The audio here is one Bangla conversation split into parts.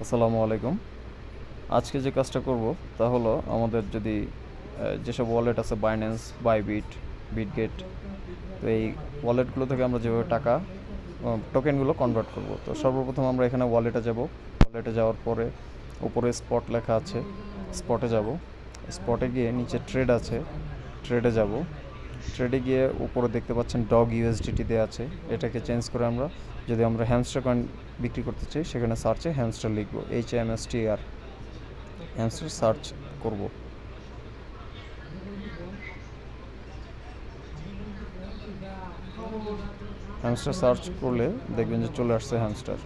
আসসালামু আলাইকুম। আজকে যে কাজটা করব তা হলো আমাদের যদি যেসব ওয়ালেট আছে বাইন্যান্স বাইবিট বিটগেট তো এই ওয়ালেটগুলো থেকে আমরা যেভাবে টাকা টোকেনগুলো কনভার্ট করব। তো সর্বপ্রথম আমরা এখানে ওয়ালেটে যাব। ওয়ালেটে যাওয়ার পরে উপরে স্পট লেখা আছে স্পটে যাব। স্পটে গিয়ে নিচে ট্রেড আছে ট্রেডে যাব। ট্রেডে গিয়ে উপরে দেখতে পাচ্ছেন ডগ ইউএসডিটি দেওয়া আছে। এটাকে চেঞ্জ করে আমরা যদি আমরা হ্যামস্টার কয়েন বিক্রি করতে চাই, সেখানে সার্চে হ্যামস্টার লিখব H M S T R hamster search করব। হ্যামস্টার সার্চ করলে দেখবেন যে চলে আসছে হ্যামস্টার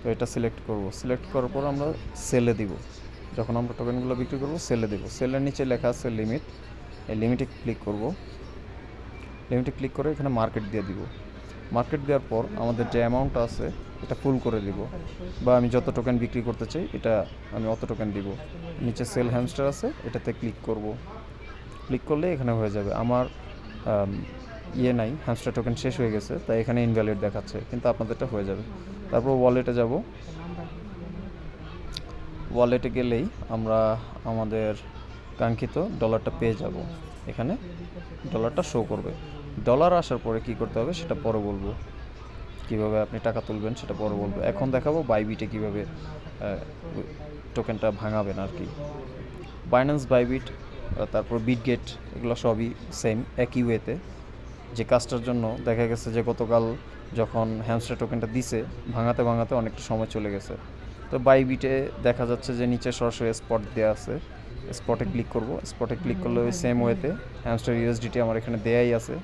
তো এটা সিলেক্ট করব। সিলেক্ট করার পর আমরা সেলে দিব। যখন আমরা টোকেনগুলো বিক্রি করব সেলে দিব। সেলের নিচে লেখা আছে লিমিট এই লিমিটে ক্লিক করব। লিমিটে ক্লিক করে এখানে মার্কেট দিয়ে দিব। মার্কেট দেওয়ার পর আমাদের যে অ্যামাউন্টটা আছে এটা ফুল করে দিব। বা আমি যত টোকেন বিক্রি করতে চাই এটা আমি অত টোকেন দিব। নিচে সেল হ্যামস্টার আছে এটাতে ক্লিক করব। ক্লিক করলে এখানে হয়ে যাবে আমার আম, ইয়ে নাই হ্যামস্টার টোকেন শেষ হয়ে গেছে তাই এখানে ইনভ্যালিড দেখাচ্ছে কিন্তু আপনাদেরটা হয়ে যাবে। তারপর ওয়ালেটে যাব। ওয়ালেটে গেলেই আমরা আমাদের কাঙ্ক্ষিত ডলারটা পেয়ে যাব। এখানে ডলারটা শো করবে। ডলার আসার পরে কি করতে হবে সেটা পরে বলব। কীভাবে আপনি টাকা তুলবেন সেটা পরে বলব। এখন দেখাবো বাইবিটে কীভাবে টোকেনটা ভাঙাবেন আর কি। বাইন্যান্স বাইবিট তারপর বিটগেট এগুলো সবই সেম একই ওয়েতে যে কাজটার জন্য দেখা গেছে যে গতকাল যখন হ্যামস্টার টোকেনটা দিছে, ভাঙাতে ভাঙাতে অনেকটা সময় চলে গেছে। তো বাইবিটে দেখা যাচ্ছে যে নিচে সরাসরি স্পট দেওয়া আছে। স্পটে ক্লিক করব। স্পটে ক্লিক করলে ওই সেম ওয়েতে হ্যামস্টার ইউএসডিটি আমার এখানে দেয়াই আছে।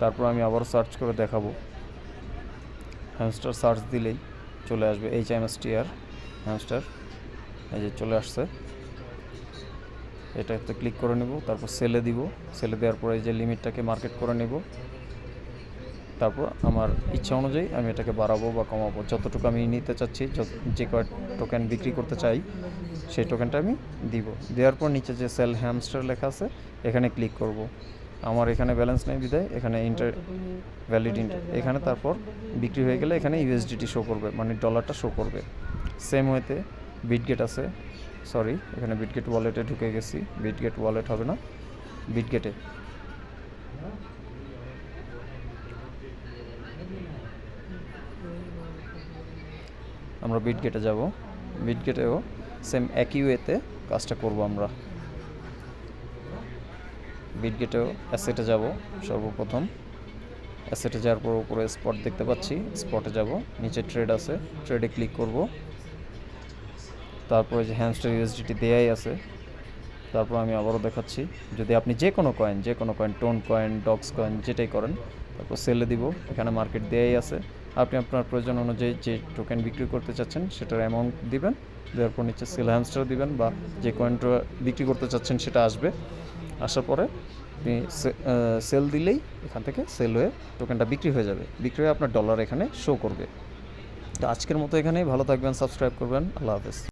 তারপর আমি আবার সার্চ করে দেখাবো। হ্যামস্টার সার্চ দিলেই চলে আসবে H M S T R hamster এই যে চলে আসছে। এটা এটাতে ক্লিক করে নেব তারপর সেলে দিব। সেলে দেওয়ার পরে এই যে লিমিটটাকে মার্কেট করে নেব। তারপর আমার ইচ্ছা অনুযায়ী আমি এটাকে বাড়াবো বা কমাবো। যতটুকু আমি নিতে চাচ্ছি যে কয় টোকেন বিক্রি করতে চাই, সেই টোকেনটা আমি দিব। দেওয়ার পর নিচে যে সেল হ্যামস্টার লেখা আছে, এখানে ক্লিক করব। আমার এখানে ব্যালেন্স নেই বিদায় এখানে ইন্টার ভ্যালিড ইন্টার এখানে তারপর বিক্রি হয়ে গেলে এখানে ইউএসডিটি শো করবে মানে ডলারটা শো করবে। সেম ওয়েতে বিটগেট আছে সরি এখানে বিটগেট ওয়ালেটে ঢুকে গেছি বিটগেট ওয়ালেট হবে না বিটগেটে আমরা বিটগেটে যাব। বিটগেটেও সেম একই ওয়েতে কাজটা করব আমরা। বিটগেটেও অ্যাসেটে যাব সর্বপ্রথম। অ্যাসেটে যাওয়ার পর উপরে স্পট দেখতে পাচ্ছি স্পটে যাব। নিচে ট্রেড আছে ট্রেডে ক্লিক করব। তারপরে যে হ্যামস্টার ইউএসডিটি দেয়াই আছে, তারপর আমি আবারও দেখাচ্ছি। যদি আপনি যে কোনো কয়েন যে কোনো coin Ton coin Dogs coin যেটাই করেন, তারপর সেলে দিব। এখানে মার্কেট দেয়াই আছে। আপনি আপনার প্রয়োজন অনুযায়ী যে টোকেন বিক্রি করতে চাচ্ছেন, সেটার অ্যামাউন্ট দিবেন। দেওয়ার পর নিচে সেল হ্যান্ডসটা দিবেন বা যে কয়েনটা বিক্রি করতে চাচ্ছেন, সেটা আসবে। আসার পরে আপনি সেল দিলেই এখান থেকে সেল হয়ে টোকেনটা বিক্রি হয়ে যাবে। বিক্রি হয়ে আপনার ডলার এখানে শো করবে। তো আজকের মতো এখানেই। ভালো থাকবেন সাবস্ক্রাইব করবেন। আল্লাহ হাফেজ।